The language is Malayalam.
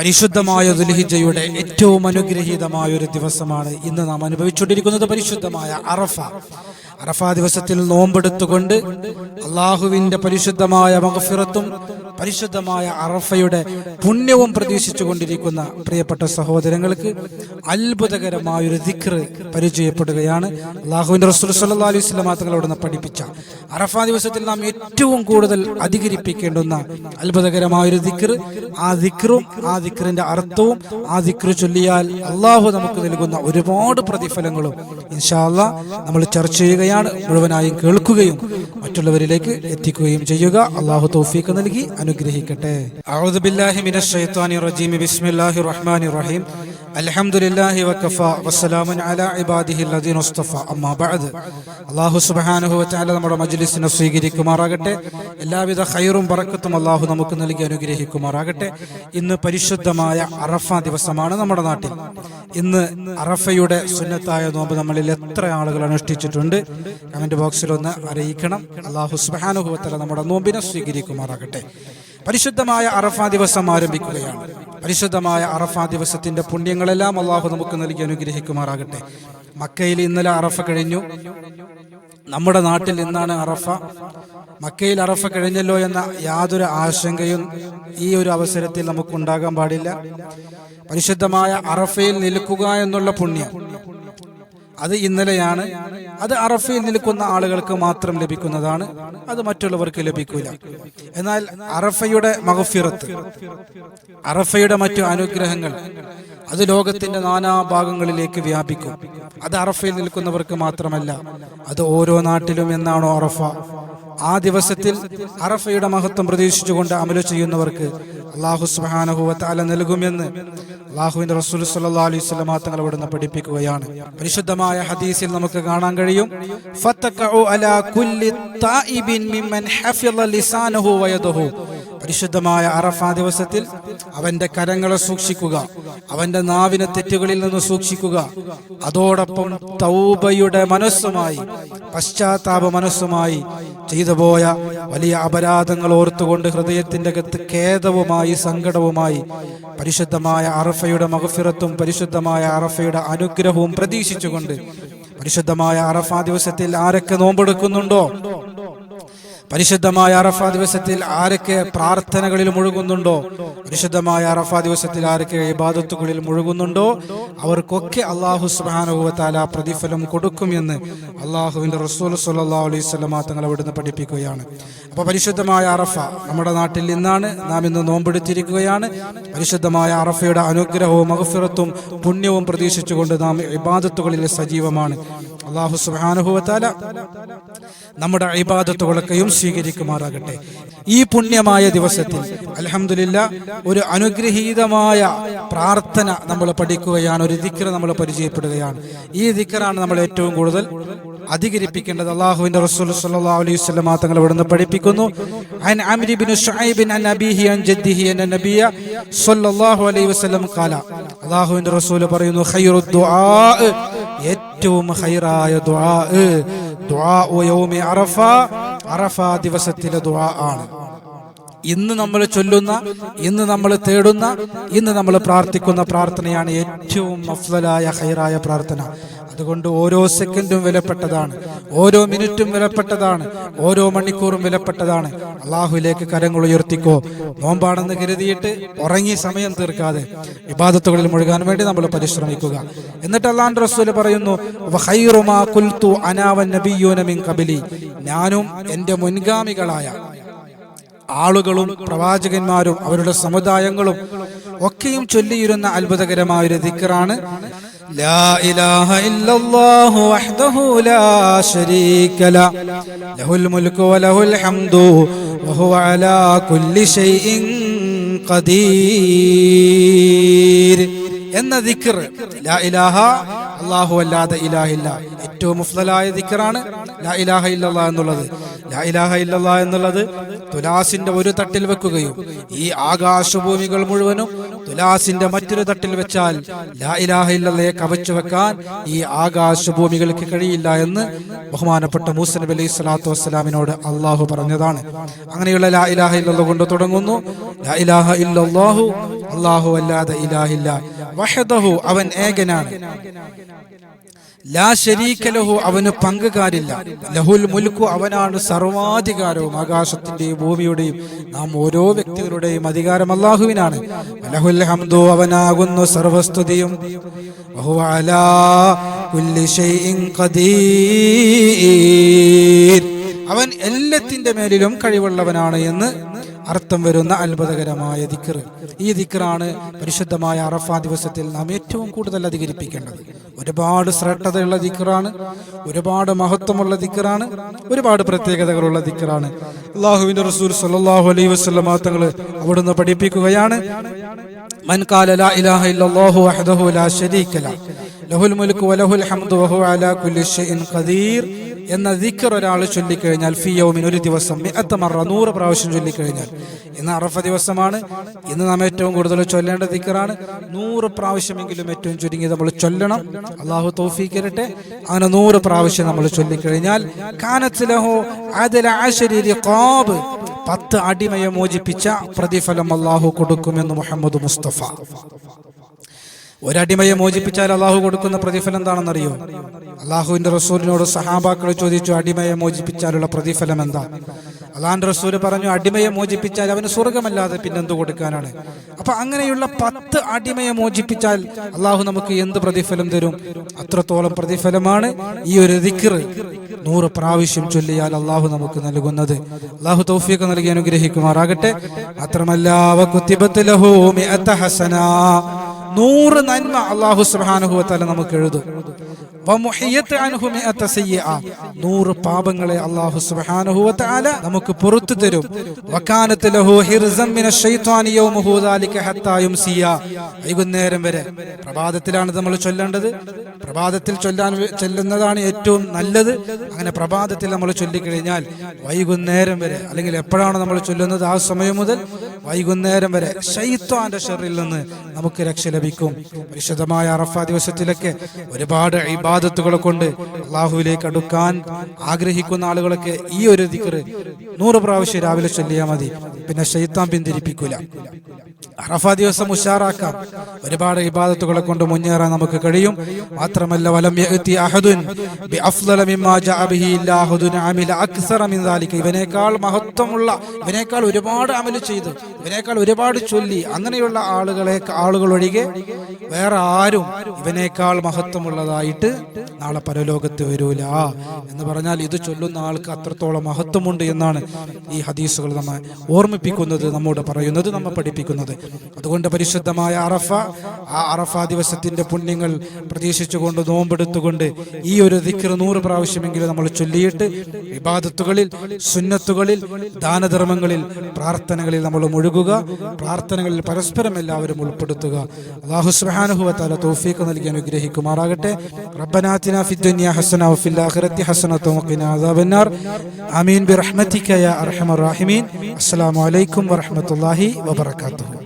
പരിശുദ്ധമായ ദുൽഹിജയുടെ ഏറ്റവും അനുഗ്രഹീതമായ ഒരു ദിവസമാണ് ഇന്ന് നാം അനുഭവിച്ചുകൊണ്ടിരിക്കുന്നത് പരിശുദ്ധമായ അറഫ. അറഫ ദിവസത്തിൽ നോമ്പെടുത്തുകൊണ്ട് അള്ളാഹുവിന്റെ പരിശുദ്ധമായ മഹഫിറത്തും പരിശുദ്ധമായ അറഫയുടെ പുണ്യവും പ്രതീക്ഷിച്ചു കൊണ്ടിരിക്കുന്ന പ്രിയപ്പെട്ട സഹോദരങ്ങൾക്ക് അത്ഭുതകരമായ ഒരു ദിക്ർ പരിചയപ്പെടുകയാണ്. അള്ളാഹുവിന്റെ റസൂൽ സല്ലാ അലൈഹി സ്വലാ തങ്ങളോട് പഠിപ്പിച്ച അറഫ ദിവസത്തിൽ നാം ഏറ്റവും കൂടുതൽ അധികരിപ്പിക്കേണ്ടുന്ന അത്ഭുതകരമായ ഒരു ദിക്ർ ആ ദിക്റും ആ ദിക്റിന്റെ അർത്ഥവും ആ ദിക്ർ ചൊല്ലിയാൽ അള്ളാഹു നമുക്ക് നൽകുന്ന ഒരുപാട് പ്രതിഫലങ്ങളും ഇൻഷാല്ല നമ്മൾ ചർച്ച ചെയ്യുകയാണ് മുഴുവനായും കേൾക്കുകയും മറ്റുള്ളവരിലേക്ക് എത്തിക്കുകയും ചെയ്യുക. അള്ളാഹു തോഫീക്ക് നൽകി അനുഗ്രഹിക്കട്ടെ. അഊദു ബില്ലാഹി മിനശ് റജീം. ബിസ്മില്ലാഹിർ റഹ്മാനിർ റഹീം. ഇബാദിഹി ബഅദ്. അല്ലാഹു സുബ്ഹാനഹു നമ്മുടെ മജ്ലിസിനെ സ്വീകരിക്കുമാറാകട്ടെ. എല്ലാവിധ ഹൈറും ബറക്കത്തും അല്ലാഹു നമുക്ക് നൽകി അനുഗ്രഹിക്കുമാറാകട്ടെ. ഇന്ന് പരിശുദ്ധമായ അറഫ ദിവസമാണ് നമ്മുടെ നാട്ടിൽ. ഇന്ന് അറഫയുടെ സുന്നത്തായ നോമ്പ് നമ്മളിൽ എത്ര ആളുകൾ അനുഷ്ഠിച്ചിട്ടുണ്ട്? കമന്റ് ബോക്സിൽ ഒന്ന് അറിയിക്കണം. അള്ളാഹു വ നമ്മുടെ നോമ്പിനെ സ്വീകരിക്കുമാറാകട്ടെ. പരിശുദ്ധമായ അറഫ ദിവസം ആരംഭിക്കുകയാണ്. പരിശുദ്ധമായ അറഫ ദിവസത്തിന്റെ പുണ്യങ്ങളെല്ലാം അള്ളാഹു നമുക്ക് നൽകി അനുഗ്രഹിക്കുമാറാകട്ടെ. മക്കയിൽ ഇന്നലെ അറഫ കഴിഞ്ഞു. നമ്മുടെ നാട്ടിൽ ഇന്നാണ് അറഫ. മക്കയിൽ അറഫ കഴിഞ്ഞല്ലോ എന്ന യാതൊരു ആശങ്കയും ഈ ഒരു അവസരത്തിൽ നമുക്കുണ്ടാകാൻ പാടില്ല. പരിശുദ്ധമായ അറഫയിൽ നിൽക്കുക എന്നുള്ള പുണ്യം. അത് ഇന്നലെയാണ്. അത് അറഫയിൽ നിൽക്കുന്ന ആളുകൾക്ക് മാത്രം ലഭിക്കുന്നതാണ്. അത് മറ്റുള്ളവർക്ക് ലഭിക്കില്ല എന്നാൽ അറഫയുടെ മഹഫിറത്ത് അറഫയുടെ മറ്റു അനുഗ്രഹങ്ങൾ അത് ലോകത്തിന്റെ നാനാ ഭാഗങ്ങളിലേക്ക് വ്യാപിക്കും. അത് അറഫയിൽ നിൽക്കുന്നവർക്ക് മാത്രമല്ല അത് ഓരോ നാട്ടിലും എന്നാണോ അറഫ? ആ ദിവസത്തിൽ അറഫയുടെ മഹത്വം പ്രതീക്ഷിച്ചുകൊണ്ട് അമല ചെയ്യുന്നവർക്ക് അള്ളാഹു സുബാനഹുവല നൽകുമെന്ന് അള്ളാഹുവിന്റെ റസൂൽ സല്ലാ അലൈഹി സ്വലമാ തങ്ങൾ ഇവിടുന്ന് പഠിപ്പിക്കുകയാണ്. പരിശുദ്ധമായ ഹദീസിൽ നമുക്ക് കാണാൻ കഴിയും. പരിശുദ്ധമായ അറഫ ദിവസത്തിൽ അവന്റെ കരങ്ങളെ സൂക്ഷിക്കുക. അവന്റെ നാവിനെ തെറ്റുകളിൽ നിന്ന് സൂക്ഷിക്കുക. അതോടൊപ്പം തൗബയുടെ മനസ്സുമായി പശ്ചാത്താപ മനസ്സുമായി ചെയ്തു പോയ വലിയ അപരാധങ്ങൾ ഓർത്തുകൊണ്ട് ഹൃദയത്തിന്റെ അകത്ത് ഖേദവുമായി സങ്കടവുമായി പരിശുദ്ധമായ അറഫയുടെ മഹഫിറത്തും പരിശുദ്ധമായ അറഫയുടെ അനുഗ്രഹവും പ്രതീക്ഷിച്ചുകൊണ്ട് പരിശുദ്ധമായ അറഫ ദിവസത്തിൽ ആരൊക്കെ നോമ്പെടുക്കുന്നുണ്ടോ? പരിശുദ്ധമായ അറഫ ദിവസത്തിൽ ആരൊക്കെ പ്രാർത്ഥനകളിൽ മുഴുകുന്നുണ്ടോ? പരിശുദ്ധമായ അറഫ ദിവസത്തിൽ ആരൊക്കെ ഇബാദത്തുകളിൽ മുഴുകുന്നുണ്ടോ? അവർക്കൊക്കെ അള്ളാഹു സുബാനുഭവത്താല പ്രതിഫലം കൊടുക്കും എന്ന് റസൂൽ സല്ലാ അലൈഹി തങ്ങൾ അവിടുന്ന് പഠിപ്പിക്കുകയാണ്. അപ്പോൾ പരിശുദ്ധമായ അറഫ നമ്മുടെ നാട്ടിൽ നിന്നാണ് നാം ഇന്ന് നോമ്പെടുത്തിരിക്കുകയാണ്. പരിശുദ്ധമായ അറഫയുടെ അനുഗ്രഹവും മഹഫിറത്തും പുണ്യവും പ്രതീക്ഷിച്ചുകൊണ്ട് നാം ഇബാദത്തുകളിൽ സജീവമാണ്. അള്ളാഹു സുബാനുഭവത്താല നമ്മുടെ അഭിബാധത്തുകളൊക്കെയും സ്വീകരിക്കുമാറാകട്ടെ. ഈ പുണ്യമായ ദിവസത്തിൽ അലഹമില്ല ഒരു അനുഗ്രഹീതമായ പ്രാർത്ഥന നമ്മൾ പഠിക്കുകയാണ് ഒരു ദിക്കർ നമ്മൾ പരിചയപ്പെടുകയാണ്. ഈ ദിക്കറാണ് നമ്മൾ ഏറ്റവും കൂടുതൽ അധികരിപ്പിക്കേണ്ടത്. അള്ളാഹുവിന്റെ റസൂൽ സല്ലല്ലാഹു അലൈഹി വസല്ലം തങ്ങൾ ഇവിടുന്ന് പഠിപ്പിക്കുന്നു. അൻ അൻ അൻ ജദ്ദിഹി അൻ നബിയ അലൈഹി വസല്ലം അള്ളാഹുവിന്റെ റസൂൽ പറയുന്നു ഏറ്റവും ഹൈറായ ദുആ ദുആ അറഫ അറഫ ദിവസത്തിലെ ദുആ ആണ്. ഇന്ന് നമ്മൾ ചൊല്ലുന്ന ഇന്ന് നമ്മൾ തേടുന്ന ഇന്ന് നമ്മൾ പ്രാർത്ഥിക്കുന്ന പ്രാർത്ഥനയാണ് ഏറ്റവും അഫ്സലായ ഹൈറായ പ്രാർത്ഥന. അതുകൊണ്ട് ഓരോ സെക്കൻഡും വിലപ്പെട്ടതാണ്. ഓരോ മിനിറ്റും വിലപ്പെട്ടതാണ്. ഓരോ മണിക്കൂറും വിലപ്പെട്ടതാണ്. അള്ളാഹുലേക്ക് കരങ്ങൾ ഉയർത്തിക്കോ. നോമ്പാണെന്ന് കരുതിയിട്ട് ഉറങ്ങി സമയം തീർക്കാതെ വിവാദത്തുകളിൽ മുഴുകാൻ വേണ്ടി നമ്മൾ പരിശ്രമിക്കുക. എന്നിട്ട് അള്ളാഹു റസൂൽ പറയുന്നു ഞാനും എന്റെ മുൻഗാമികളായ ആളുകളും പ്രവാചകന്മാരും അവരുടെ സമുദായങ്ങളും ഒക്കെയും ചൊല്ലിയിരുന്ന അത്ഭുതകരമായ ഒരു ദിക്കറാണ് لا إله إلا الله وحده لا شريك له له الملك وله الحمد وهو على كل شيء قدير എന്ന ദിക്കർ ലാ ഇലാഹ അള്ളാഹു അല്ലാതെ ഇലാഹില്ല ഏറ്റവും മുഫ്ലലായ ദിക്കറാണ് ലാ ഇലാഹ ഇല്ലല്ലാ എന്നുള്ളത്. ലാ ഇലാഹ ഇല്ലല്ലാ എന്നുള്ളത് തുലാസിന്റെ ഒരു തട്ടിൽ വെക്കുകയും ഈ ആകാശഭൂമികൾ മുഴുവനും തുലാസിന്റെ മറ്റൊരു തട്ടിൽ വെച്ചാൽ ലാ ഇലാഹ ഇല്ലല്ലയെ കവച്ചു വെക്കാൻ ഈ ആകാശഭൂമികൾക്ക് കഴിയില്ല എന്ന് ബഹുമാനപ്പെട്ട മൂസ നബി അലൈഹി സ്വലാത്തു വസ്സലാമിനോട് അള്ളാഹു പറഞ്ഞതാണ്. അങ്ങനെയുള്ള ലാ ഇലാഹ ഇല്ലല്ലോ കൊണ്ട് തുടങ്ങുന്നു. ലാ ഇലാഹ ഇല്ലല്ലാഹു അല്ലാഹു അല്ലാതെ ഇലാഹില്ല വഹദഹു അവൻ ഏകനാണ്. ലാ ശരീക ലഹു അവന് പങ്കുകാരില്ല. ലഹുൽ മുൽക്കു അവനാണ് സർവാധികാരവും ആകാശത്തിന്റെയും ഭൂമിയുടെയും. നാം ഓരോ വ്യക്തികളുടെയും അധികാരം അള്ളാഹുവിനാണ് ലഹുൽ ഹംദു അവനാകുന്നു സർവസ്തുതിയും. അവൻ എല്ലാത്തിന്റെ മേലിലും കഴിവുള്ളവനാണ് എന്ന് അർത്ഥം വരുന്ന അത്ഭുതകരമായ ദിക്കർ ഈ ദിക്കറാണ് പരിശുദ്ധമായ അറഫ ദിവസത്തിൽ നാം ഏറ്റവും കൂടുതൽ അധികരിപ്പിക്കേണ്ടത്. ഒരുപാട് ശ്രേഷ്ഠതയുള്ള ദിക്കറാണ് ഒരുപാട് മഹത്വമുള്ള ദിക്കറാണ് ഒരുപാട് പ്രത്യേകതകളുള്ള ദിക്കറാണ് അള്ളാഹുവിന്റെ റസൂൽ സല്ലാഹു അലൈ വസ്ലം മാത്തങ്ങൾ അവിടുന്ന് പഠിപ്പിക്കുകയാണ് മൻകാല ലാ ഇലാഹ ഇല്ലല്ലാഹു വഹ്ദഹു ലാ ശരീക ലഹുൽ മുൽക്കു എന്ന ദിക്കർ ഒരാൾ ചൊല്ലിക്കഴിഞ്ഞാൽ ഫിയോമിൻ ഒരു ദിവസം എത്തമറ മറ നൂറ് പ്രാവശ്യം ചൊല്ലിക്കഴിഞ്ഞാൽ. ഇന്ന് അറഫ ദിവസമാണ്. ഇന്ന് നാം ഏറ്റവും കൂടുതൽ ചൊല്ലേണ്ട ദിക്കറാണ്. നൂറ് പ്രാവശ്യമെങ്കിലും ഏറ്റവും ചുരുങ്ങി നമ്മൾ ചൊല്ലണം. അള്ളാഹു തൗഫീക്കരട്ടെ അങ്ങനെ നൂറ് പ്രാവശ്യം നമ്മൾ ചൊല്ലിക്കഴിഞ്ഞാൽ കാനത്തിലഹോ ആദല ആശരി റിഖാബ്. പത്ത് അടിമയെ മോചിപ്പിച്ച പ്രതിഫലം അള്ളാഹു കൊടുക്കുമെന്ന് മുഹമ്മദ് മുസ്തഫ. ഒരടിമയെ മോചിപ്പിച്ചാൽ അള്ളാഹു കൊടുക്കുന്ന പ്രതിഫലം എന്താണെന്നറിയോ? അള്ളാഹുവിന്റെ റസൂലിനോട് സഹാബാക്കൾ ചോദിച്ചു അടിമയെ മോചിപ്പിച്ചാലുള്ള പ്രതിഫലം എന്താ? അള്ളാഹാന്റെ റസൂൽ പറഞ്ഞു അടിമയെ മോചിപ്പിച്ചാൽ അവന് സ്വർഗമല്ലാതെ പിന്നെന്ത് കൊടുക്കാനാണ്? അപ്പൊ അങ്ങനെയുള്ള പത്ത് അടിമയെ മോചിപ്പിച്ചാൽ അള്ളാഹു നമുക്ക് എന്ത് പ്രതിഫലം തരും? അത്രത്തോളം പ്രതിഫലമാണ് ഈ ഒരു ദിക്ർ നൂറ് പ്രാവശ്യം ചൊല്ലിയാൽ അള്ളാഹു നമുക്ക് നൽകുന്നത്. അള്ളാഹു തൗഫീഖ് നൽകി അനുഗ്രഹിക്കുമാറാകട്ടെ. മാത്രമല്ല നൂറ് നന്മ അള്ളാഹു സുബ്ഹാനഹു നമുക്ക് എഴുതും. നൂറ് പാപങ്ങളെ അള്ളാഹു സുബ്ഹാനഹു വതആല നമുക്ക് പുറത്തു തരും. വൈകുന്നേരം വരെ പ്രഭാതത്തിലാണ് നമ്മൾ ചൊല്ലേണ്ടത്. പ്രഭാതത്തിൽ ചൊല്ലാൻ ചൊല്ലുന്നതാണ് ഏറ്റവും നല്ലത്. അങ്ങനെ പ്രഭാതത്തിൽ നമ്മൾ ചൊല്ലിക്കഴിഞ്ഞാൽ വൈകുന്നേരം വരെ അല്ലെങ്കിൽ എപ്പോഴാണ് നമ്മൾ ചൊല്ലുന്നത് ആ സമയം മുതൽ വൈകുന്നേരം വരെ ഷെയ്ത്വാന്റെ ഷെറിൽ നിന്ന് നമുക്ക് രക്ഷ ലഭിക്കും. വിശദമായ അറഫ ദിവസത്തിലൊക്കെ ഒരുപാട് ഇബാദത്തുകളെ കൊണ്ട് അള്ളാഹുവിലേക്ക് അടുക്കാൻ ആഗ്രഹിക്കുന്ന ആളുകളൊക്കെ ഈ ഒരു ദിക്കറ് നൂറ് പ്രാവശ്യം രാവിലെ ചൊല്ലിയാൽ മതി. പിന്നെ ശൈത്താൻ പിന്തിരിപ്പിക്കൂല. അറഫ ദിവസം ഉഷാറാക്കാം. ഒരുപാട് ഇബാദത്തുകളെ കൊണ്ട് മുന്നേറാൻ നമുക്ക് കഴിയും. മാത്രമല്ല വലം യഅതി അഹദുൻ ബിഅഫ്ളല മിമ്മാ ജഅ ബിഹി ഇല്ലാഹുദുൻ അമില അക്സറ മിൻ ദാലിക. ഇവനേക്കാൾ മഹത്വമുള്ള ഇവനേക്കാൾ ഒരുപാട് അമൽ ചെയ്ത് ഇവനേക്കാൾ ഒരുപാട് ചൊല്ലി അങ്ങനെയുള്ള ആളുകളെ ആളുകൾ ഒഴികെ വേറെ ആരും ഇവനേക്കാൾ മഹത്വമുള്ളതായിട്ട് നാളെ പരലോകത്ത് വരൂല. എന്ന് പറഞ്ഞാൽ ഇത് ചൊല്ലുന്ന ആൾക്ക് അത്രത്തോളം മഹത്വമുണ്ട് എന്നാണ് ഈ ഹദീസുകൾ നമ്മെ ഓർമ്മിപ്പിക്കുന്നത് നമ്മോട് പറയുന്നത് നമ്മെ പഠിപ്പിക്കുന്നത്. അതുകൊണ്ട് പരിശുദ്ധമായ അറഫ ആ അറഫ ദിവസത്തിന്റെ പുണ്യങ്ങൾ പ്രതീക്ഷിച്ചുകൊണ്ട് നോമ്പെടുത്തുകൊണ്ട് ഈ ഒരു ദിക്ർ നൂറ് പ്രാവശ്യമെങ്കിലും നമ്മൾ ചൊല്ലിയിട്ട് വിവാദത്തുകളിൽ സുന്നത്തുകളിൽ ദാനധർമ്മങ്ങളിൽ പ്രാർത്ഥനകളിൽ നമ്മൾ മുഴുകുക പ്രാർത്ഥനകളിൽ പരസ്പരം എല്ലാവരും ഉൾപ്പെടുത്തുക. അള്ളാഹു സുബ്ഹാനഹു തോഫീക്ക് നൽകി അനുഗ്രഹിക്കുമാറാകട്ടെ. റബ്ബനാത്തിന ഫിദ്ദുനിയ ഹസന വഫിൽ ആഖിറത്തി ഹസനത വഖിന അദാബന്നാർ. ആമീൻ ബിറഹ്മതിക യാ അർഹമർ റഹീമീൻ. അസ്സലാമു അലൈക്കും വറഹ്മത്തുള്ളാഹി വബറകാതുഹു.